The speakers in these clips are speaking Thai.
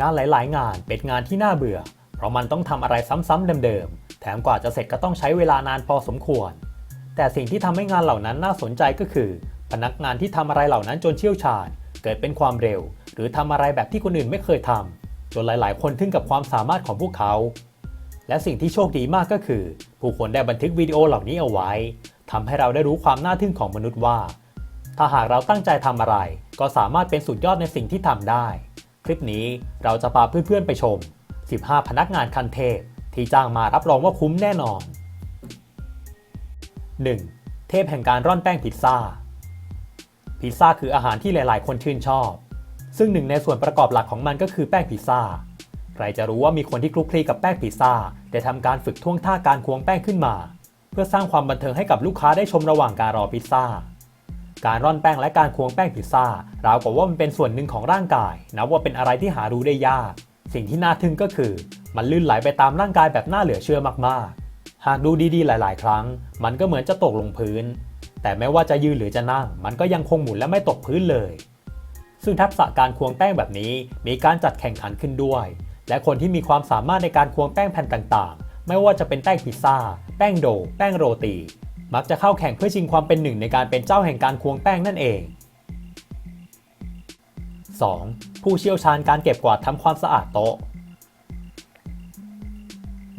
งานหลายๆ งานเป็นงานที่น่าเบื่อ เพราะมันต้องทำอะไรซ้ำๆเดิมๆ แถมกว่าจะเสร็จก็ต้องใช้เวลานานพอสมควร แต่สิ่งที่ทำให้งานเหล่านั้นน่าสนใจก็คือ พนักงานที่ทำอะไรเหล่านั้นจนเชี่ยวชาญ เกิดเป็นความเร็ว หรือทำอะไรแบบที่คนอื่นไม่เคยทำจนหลาย ๆ คนทึ่งกับความสามารถของพวกเขา และสิ่งที่โชคดีมากก็คือ ผู้คนได้บันทึกวิดีโอเหล่านี้เอาไว้ทำให้เราได้รู้ความน่าทึ่งของมนุษย์ว่า ถ้าหากเราตั้งใจทำอะไร ก็สามารถเป็นสุดยอดในสิ่งที่ทำได้ คลิปนี้เราจะพาเพื่อนๆไปชม 15 พนักงานคันเทพที่จ้างมารับรองว่าคุ้มแน่นอน 1. เทพแห่งการร่อนแป้งพิซซ่า พิซซ่าคืออาหารที่หลายๆ คนชื่นชอบ ซึ่งหนึ่งในส่วนประกอบหลักของมันก็คือแป้งพิซซ่า ใครจะรู้ว่ามีคนที่คลุกคลีกับแป้งพิซซ่าได้ทำการฝึกท่วงท่าการควงแป้งขึ้นมา เพื่อสร้างความบันเทิงให้กับลูกค้าได้ชมระหว่างการรอพิซซ่า การร่อนแป้งและการควงแป้งพิซซ่าราวกับว่ามันเป็นส่วนหนึ่งของร่างกาย นับว่าเป็นอะไรที่หารู้ได้ยาก สิ่งที่น่าทึ่งก็คือ มันลื่นไหลไปตามร่างกายแบบน่าเหลือเชื่อมากๆ หากดูดีๆ หลาย ๆ ครั้ง มันก็เหมือนจะตกลงพื้น แต่ไม่ว่าจะยืนหรือจะนั่ง มันก็ยังคงหมุนและไม่ตกพื้นเลย ซึ่งทักษะการควงแป้งแบบนี้มีการจัดแข่งขันขึ้นด้วย และคนที่มีความสามารถในการควงแป้งแผ่นต่างๆ ไม่ว่าจะเป็นแป้งพิซซ่า แป้งโด แป้งโรตี มักจะเข้าแข่งเพื่อชิงความเป็นหนึ่งในการเป็นเจ้าแห่งการควงแป้งนั่นเอง 2. ผู้เชี่ยวชาญการเก็บกวาดทำความสะอาดโต๊ะ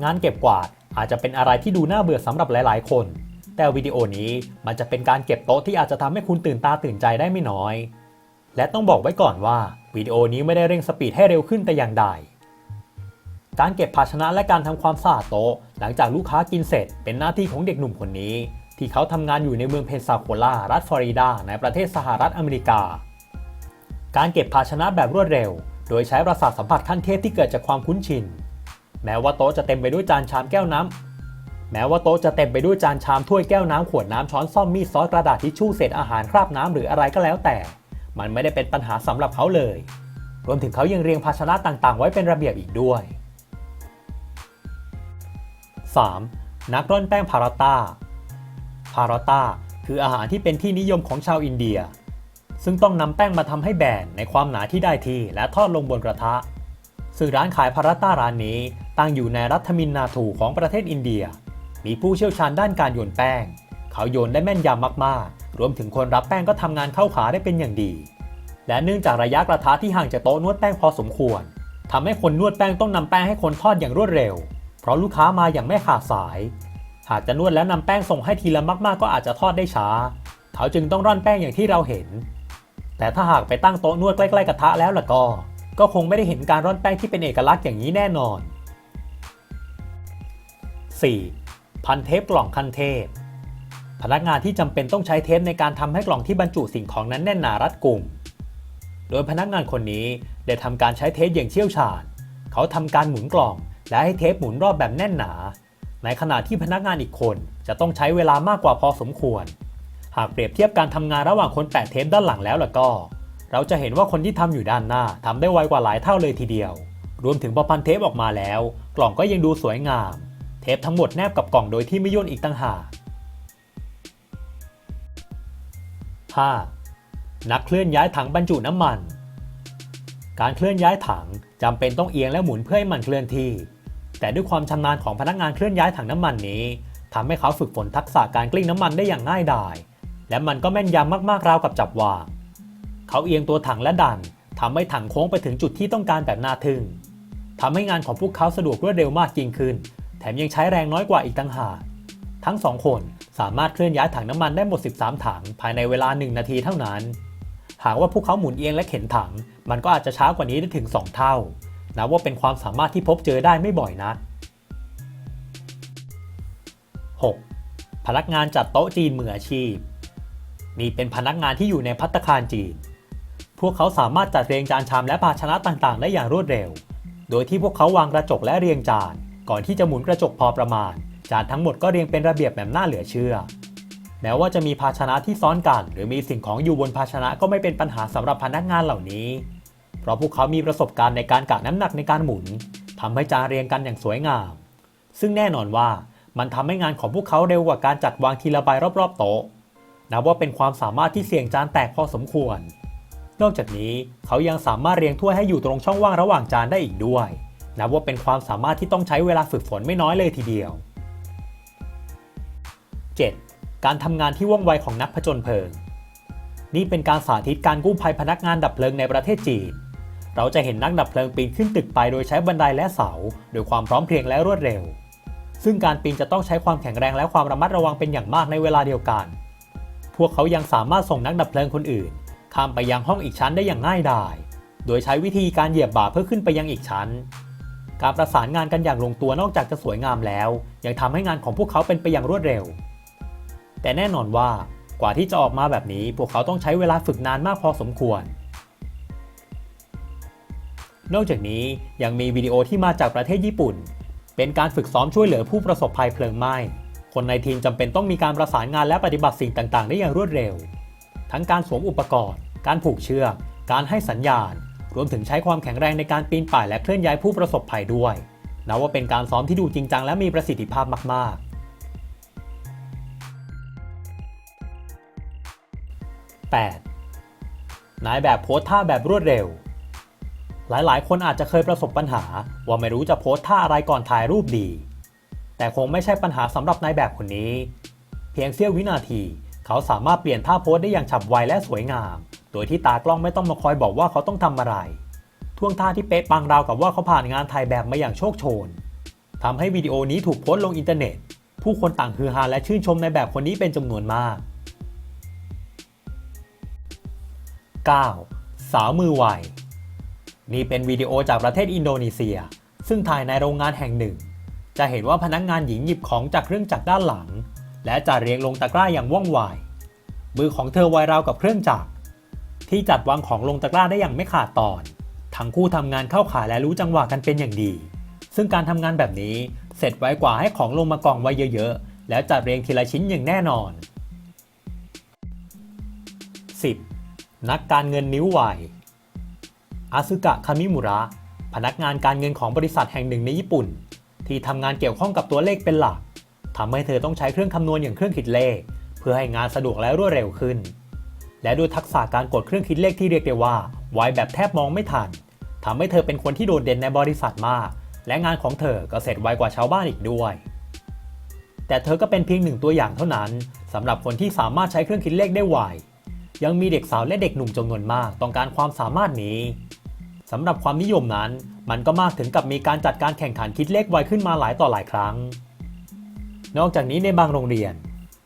งานเก็บกวาดอาจจะเป็นอะไรที่ดูน่าเบื่อสำหรับหลาย ๆ คน แต่วิดีโอนี้มันจะเป็นการเก็บโต๊ะที่อาจจะทำให้คุณตื่นตาตื่นใจได้ไม่น้อย และต้องบอกไว้ก่อนว่าวิดีโอนี้ไม่ได้เร่งสปีดให้เร็วขึ้นแต่อย่างใด การเก็บภาชนะและการทำความสะอาดโต๊ะ หลังจากลูกค้ากินเสร็จ เป็นหน้าที่ของเด็กหนุ่มคนนี้ ที่เขาทำงานอยู่ในเมืองเพนซาโคลารัฐฟลอริดา ในประเทศสหรัฐอเมริกา การเก็บภาชนะแบบรวดเร็ว โดยใช้ประสาทสัมผัสขั้นเทพที่เกิดจากความคุ้นชิน แม้ว่าโต๊ะจะเต็มไปด้วยจานชามแก้วน้ำแม้ว่าโต๊ะจะเต็มไปด้วยจานชามถ้วยแก้วน้ำขวดน้ำช้อนซ่อมมีดซอสกระดาษทิชชู่เศษอาหารคราบน้ำหรืออะไรก็แล้วแต่ มันไม่ได้เป็นปัญหาสำหรับเขาเลย รวมถึงเขายังเรียงภาชนะต่างๆ ไว้เป็นระเบียบอีกด้วย 3. นักร่อนแป้งพาราต้า พาราต้าคืออาหารที่เป็นที่นิยมของชาวอินเดีย ซึ่งต้องนำแป้งมาทำให้แบนในความหนาที่ได้ที่และทอดลงบนกระทะ ซึ่งร้านขายพาราต้าร้านนี้ตั้งอยู่ในรัฐมินนาทูของประเทศอินเดีย มีผู้เชี่ยวชาญด้านการโยนแป้ง เขาโยนได้แม่นยำมากๆ รวมถึงคนรับแป้งก็ทำงานเข้าขาได้เป็นอย่างดี และเนื่องจากระยะกระทะที่ห่างจากโต๊ะนวดแป้งพอสมควรทำให้คนนวดแป้งต้องนำแป้งให้คนทอดอย่างรวดเร็ว เพราะลูกค้ามาอย่างไม่ขาดสาย หากจะนวดแล้วนำแป้งส่งให้ทีละมากๆ ก็อาจจะทอดได้ช้า เขาจึงต้องร่อนแป้งอย่างที่เราเห็น แต่ถ้าหากไปตั้งโต๊ะนวดใกล้ๆกระทะแล้วล่ะก็ ก็คงไม่ได้เห็นการร่อนแป้งที่เป็นเอกลักษณ์อย่างนี้แน่นอน 4. พันเทปกล่องคันเทพพนักงานที่จำเป็นต้องใช้เทปในการทำให้กล่องที่บรรจุสิ่งของนั้นแน่นหนารัดกุมโดยพนักงานคนนี้ได้ทำการใช้เทปอย่างเชี่ยวชาญ เขาทำการหมุนกล่อง และให้เทปหมุนรอบแบบแน่นหนา ในขณะที่พนักงานอีกคนจะต้องใช้เวลามากกว่าพอสมควร หากเปรียบเทียบการทำงานระหว่างคนแปะเทปด้านหลังแล้วล่ะก็ เราจะเห็นว่าคนที่ทำอยู่ด้านหน้าทำได้ไวกว่าหลายเท่าเลยทีเดียว รวมถึงพอพันเทปออกมาแล้ว กล่องก็ยังดูสวยงาม เทปทั้งหมดแนบกับกล่องโดยที่ไม่ย่นอีกต่างหาก 5. นักเคลื่อนย้ายถังบรรจุน้ำมัน การเคลื่อนย้ายถัง จำเป็นต้องเอียงและหมุนเพื่อให้มันเคลื่อนที่ แต่ด้วยความชำนาญของพนักงานเคลื่อนย้ายถังน้ำมันนี้ทำให้เขาฝึกฝนทักษะการกลิ้งน้ำมันได้อย่างง่ายดาย และมันก็แม่นยำมากๆราวกับจับวาง เขาเอียงตัวถังและดันทำให้ถังโค้งไปถึงจุดที่ต้องการแบบน่าทึ่งทำให้งานของพวกเขาสะดวกรวดเร็วมากยิ่งขึ้น แถมยังใช้แรงน้อยกว่าอีกต่างหาก ทั้งสองคนสามารถเคลื่อนย้ายถังน้ำมันได้หมด 13 ถังภายในเวลา 1 นาทีเท่านั้น หากว่าพวกเขาหมุนเอียงและเข็นถัง มันก็อาจจะช้ากว่านี้ได้ถึง 2 เท่านับว่าเป็นความสามารถที่พบเจอได้ไม่บ่อยนัก 6. พนักงานจัดโต๊ะจีนมืออาชีพ นี่เป็นพนักงานที่อยู่ในพัตตาคารจีน พวกเขาสามารถจัดเรียงจานชามและภาชนะต่างๆ ได้อย่างรวดเร็ว โดยที่พวกเขาวางกระจกและเรียงจาน ก่อนที่จะหมุนกระจกพอประมาณ จานทั้งหมดก็เรียงเป็นระเบียบแบบน่าเหลือเชื่อ แม้ว่าจะมีภาชนะที่ซ้อนกัน หรือมีสิ่งของอยู่บนภาชนะก็ไม่เป็นปัญหาสำหรับพนักงานเหล่านี้ เพราะพวกเขามีประสบการณ์ในการกะน้ำหนักในการหมุนทำให้จานเรียงกันอย่างสวยงาม ซึ่งแน่นอนว่ามันทำให้งานของพวกเขาเร็วกว่าการจัดวางทีละใบรอบๆโต๊ะนับว่าเป็นความสามารถที่เสี่ยงจานแตกพอสมควร นอกจากนี้เขายังสามารถเรียงถ้วยให้อยู่ตรงช่องว่างระหว่างจานได้อีกด้วย นับว่าเป็นความสามารถที่ต้องใช้เวลาฝึกฝนไม่น้อยเลยทีเดียว 7. การทำงานที่ว่องไวของนักผจญเพลิง นี่เป็นการสาธิตการกู้ภัยพนักงานดับเพลิงในประเทศจีน เราจะเห็นนักดับเพลิงปีนขึ้นตึกไปโดยใช้บันไดและเสา โดยความพร้อมเพรียงและรวดเร็ว ซึ่งการปีนจะต้องใช้ความแข็งแรงและความระมัดระวังเป็นอย่างมากในเวลาเดียวกัน พวกเขายังสามารถส่งนักดับเพลิงคนอื่น ข้ามไปยังห้องอีกชั้นได้อย่างง่ายดาย โดยใช้วิธีการเหยียบบ่าเพื่อขึ้นไปยังอีกชั้น การประสานงานกันอย่างลงตัวนอกจากจะสวยงามแล้ว ยังทำให้งานของพวกเขาเป็นไปอย่างรวดเร็ว แต่แน่นอนว่ากว่าที่จะออกมาแบบนี้ พวกเขาต้องใช้เวลาฝึกนานมากพอสมควร นอกจากนี้ยังมีวิดีโอที่มาจากประเทศญี่ปุ่น เป็นการฝึกซ้อมช่วยเหลือผู้ประสบภัยเพลิงไหม้ คนในทีมจำเป็นต้องมีการประสานงานและปฏิบัติสิ่งต่างๆ ได้อย่างรวดเร็ว ทั้งการสวมอุปกรณ์ การผูกเชือก การให้สัญญาณ รวมถึงใช้ความแข็งแรงในการปีนป่ายและเคลื่อนย้ายผู้ประสบภัยด้วยนับว่าเป็นการซ้อมที่ดูจริงจังและมีประสิทธิภาพมากๆ 8. นายแบบโพสท่าแบบรวดเร็ว หลายๆ คนอาจจะเคยประสบปัญหา ว่าไม่รู้จะโพสท่าอะไรก่อนถ่ายรูปดี แต่คงไม่ใช่ปัญหาสำหรับนายแบบคนนี้ เพียงเสี้ยววินาที เขาสามารถเปลี่ยนท่าโพสได้อย่างฉับไวและสวยงาม โดยที่ตากล้องไม่ต้องมาคอยบอกว่าเขาต้องทำอะไร ท่วงท่าที่เป๊ะปังราวกับว่าเขาผ่านงานถ่ายแบบมาอย่างโชคโชนทำให้วิดีโอนี้ถูกโพสลงอินเทอร์เน็ต ผู้คนต่างฮือฮาและชื่นชมในแบบคนนี้เป็นจำนวนมาก 9. สาวมือไวนี่เป็นวิดีโอจากประเทศอินโดนีเซีย ซึ่งถ่ายในโรงงานแห่งหนึ่ง จะเห็นว่าพนักงานหญิงหยิบของจากเครื่องจักรด้านหลัง และจะเรียงลงตะกร้าอย่างว่องไวมือของเธอไวราวกับเครื่องจักร ที่จัดวางของลงตะกร้าได้อย่างไม่ขาดตอน ทั้งคู่ทำงานเข้าขาและรู้จังหวะกันเป็นอย่างดี ซึ่งการทำงานแบบนี้เสร็จไวกว่าให้ของลงมากองไว้เยอะๆ แล้วจัดเรียงทีละชิ้นอย่างแน่นอน 10. นักการเงินนิ้วไหวอาซึกะคามิมุระ พนักงานการเงินของบริษัทแห่งหนึ่งในญี่ปุ่น ที่ทำงานเกี่ยวข้องกับตัวเลขเป็นหลักทำให้เธอต้องใช้เครื่องคำนวณอย่างเครื่องคิดเลข เพื่อให้งานสะดวกและรวดเร็วขึ้น และด้วยทักษะการกดเครื่องคิดเลขที่เรียกได้ว่าไวแบบแทบมองไม่ทันทำให้เธอเป็นคนที่โดดเด่นในบริษัทมาก และงานของเธอก็เสร็จไวกว่าชาวบ้านอีกด้วย แต่เธอก็เป็นเพียงหนึ่งตัวอย่างเท่านั้นสำหรับคนที่สามารถใช้เครื่องคิดเลขได้ไว ยังมีเด็กสาวและเด็กหนุ่มจำนวนมากต้องการความสามารถนี้สำหรับความนิยมนั้น มันก็มากถึงกับมีการจัดการแข่งขันคิดเลขไวขึ้นมาหลายต่อหลายครั้ง นอกจากนี้ในบางโรงเรียน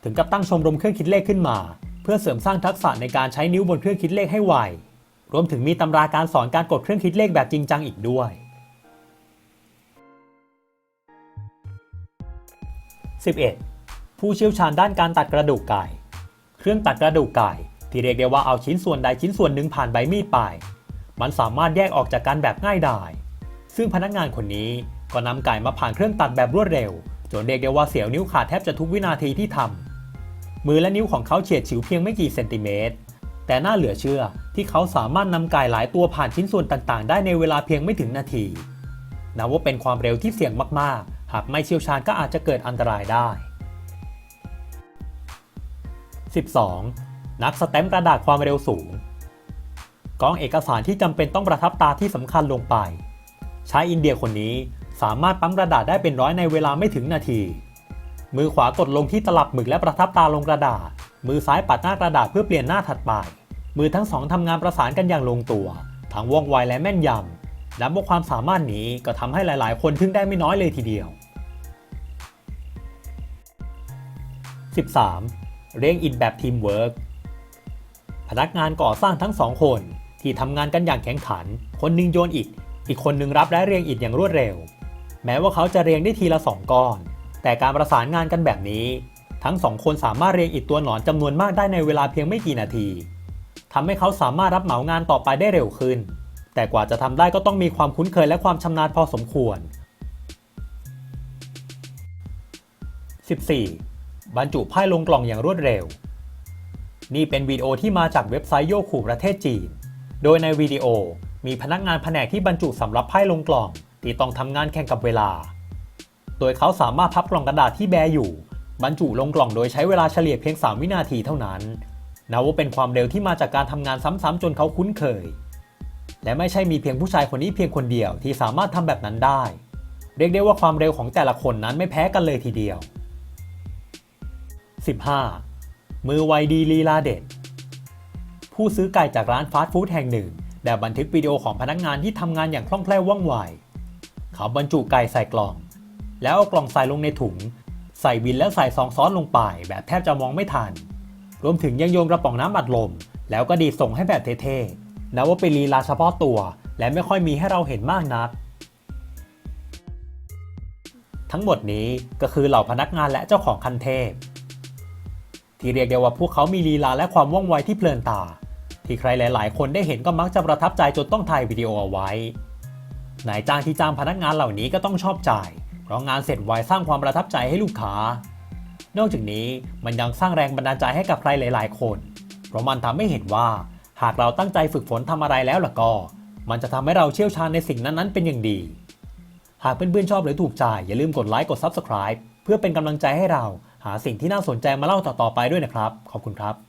ถึงกับตั้งชมรมเครื่องคิดเลขขึ้นมา เพื่อเสริมสร้างทักษะในการใช้นิ้วบนเครื่องคิดเลขให้ไว รวมถึงมีตำราการสอนการกดเครื่องคิดเลขแบบจริงจังอีกด้วย 11. ผู้เชี่ยวชาญด้านการตัดกระดูกไก่ เครื่องตัดกระดูกไก่ ที่เรียกได้ว่าเอาชิ้นส่วนใดชิ้นส่วนหนึ่งผ่านใบมีดไป มันสามารถแยกออกจากกันแบบง่ายดาย ซึ่งพนักงานคนนี้ก็นำไก่มาผ่านเครื่องตัดแบบรวดเร็ว จนเรียกได้ว่าเสียวนิ้วขาดแทบจะทุกวินาทีที่ทำมือและนิ้วของเขาเฉียดฉิวเพียงไม่กี่เซนติเมตร แต่น่าเหลือเชื่อที่เขาสามารถนำไก่หลายตัวผ่านชิ้นส่วนต่างๆ ได้ในเวลาเพียงไม่ถึงนาทีนับว่าเป็นความเร็วที่เสี่ยงมากๆ หากไม่เชี่ยวชาญก็อาจจะเกิดอันตรายได้ 12. นักสแตมป์กระดาษความเร็วสูงกองเอกสารที่จำเป็นต้องประทับตาที่สำคัญลงไป ชายอินเดียคนนี้สามารถปั๊มกระดาษได้เป็นร้อยในเวลาไม่ถึงนาที มือขวากดลงที่ตลับหมึกและประทับตาลงกระดาษ มือซ้ายปัดหน้ากระดาษเพื่อเปลี่ยนหน้าถัดไป มือทั้งสองทำงานประสานกันอย่างลงตัว ทั้งว่องไวและแม่นยำนับว่าความสามารถนี้ก็ทำให้หลาย ๆ คนทึ่งได้ไม่น้อยเลยทีเดียว 13. เรียงอิฐแบบทีมเวิร์ก พนักงานก่อสร้างทั้งสองคน ที่ทำงานกันอย่างแข็งขัน คนหนึ่งโยนอิฐอีกคนหนึ่งรับและเรียงอิฐอย่างรวดเร็ว แม้ว่าเขาจะเรียงได้ทีละสองก้อน แต่การประสานงานกันแบบนี้ ทั้งสองคนสามารถเรียงอิฐตัวหนอนจำนวนมากได้ในเวลาเพียงไม่กี่นาทีทำให้เขาสามารถรับเหมางานต่อไปได้เร็วขึ้น แต่กว่าจะทำได้ก็ต้องมีความคุ้นเคยและความชำนาญพอสมควร 14. บรรจุไพ่ลงกล่องอย่างรวดเร็ว นี่เป็นวิดีโอที่มาจากเว็บไซต์โยคูประเทศจีน โดยในวิดีโอมีพนักงานแผนกที่บรรจุสำหรับไพ่ลงกล่อง ที่ต้องทำงานแข่งกับเวลา โดยเขาสามารถพับกล่องกระดาษที่แบอยู่ บรรจุลงกล่องโดยใช้เวลาเฉลี่ยเพียง 3 วินาทีเท่านั้นนับว่าเป็นความเร็วที่มาจากการทำงานซ้ำๆจนเขาคุ้นเคย และไม่ใช่มีเพียงผู้ชายคนนี้เพียงคนเดียวที่สามารถทำแบบนั้นได้ เรียกได้ว่าความเร็วของแต่ละคนนั้นไม่แพ้กันเลยทีเดียว 15. มือไวดีลีลาเด็ด ผู้ซื้อไก่จากร้านฟาสต์ฟู้ดแห่งหนึ่งได้บันทึกวิดีโอของพนักงานที่ทำงานอย่างคล่องแคล่วว่องไว เขาบรรจุไก่ใส่กล่อง แล้วเอากล่องใส่ลงในถุง ใส่วินแล้วใส่ซองซ้อนลงไป แบบแทบจะมองไม่ทัน รวมถึงยังโยนกระป๋องน้ำอัดลม แล้วก็ดีส่งให้แบบเท่ๆนับว่าเป็นลีลาเฉพาะตัว และไม่ค่อยมีให้เราเห็นมากนักทั้งหมดนี้ก็คือเหล่าพนักงานและเจ้าของคันเทพ ที่เรียกได้ว่าพวกเขามีลีลาและความว่องไวที่เพลินตา ที่ใครหลาย ๆ คนได้เห็นก็มักจะประทับใจจนต้องถ่ายวิดีโอเอาไว้นายจ้างที่จ้างพนักงานเหล่านี้ก็ต้องชอบจ่าย เพราะงานเสร็จไวสร้างความประทับใจให้ลูกค้า นอกจากนี้มันยังสร้างแรงบันดาลใจให้กับใครหลาย ๆ คน เพราะมันทำให้เห็นว่า หากเราตั้งใจฝึกฝนทำอะไรแล้วล่ะก็ มันจะทำให้เราเชี่ยวชาญในสิ่งนั้น ๆ เป็นอย่างดี หากเพื่อน ๆ ชอบหรือถูกใจอย่าลืมกดไลค์กด Subscribe เพื่อเป็นกำลังใจให้เรา หาสิ่งที่น่าสนใจมาเล่าต่อๆไปด้วยนะครับ ขอบคุณครับ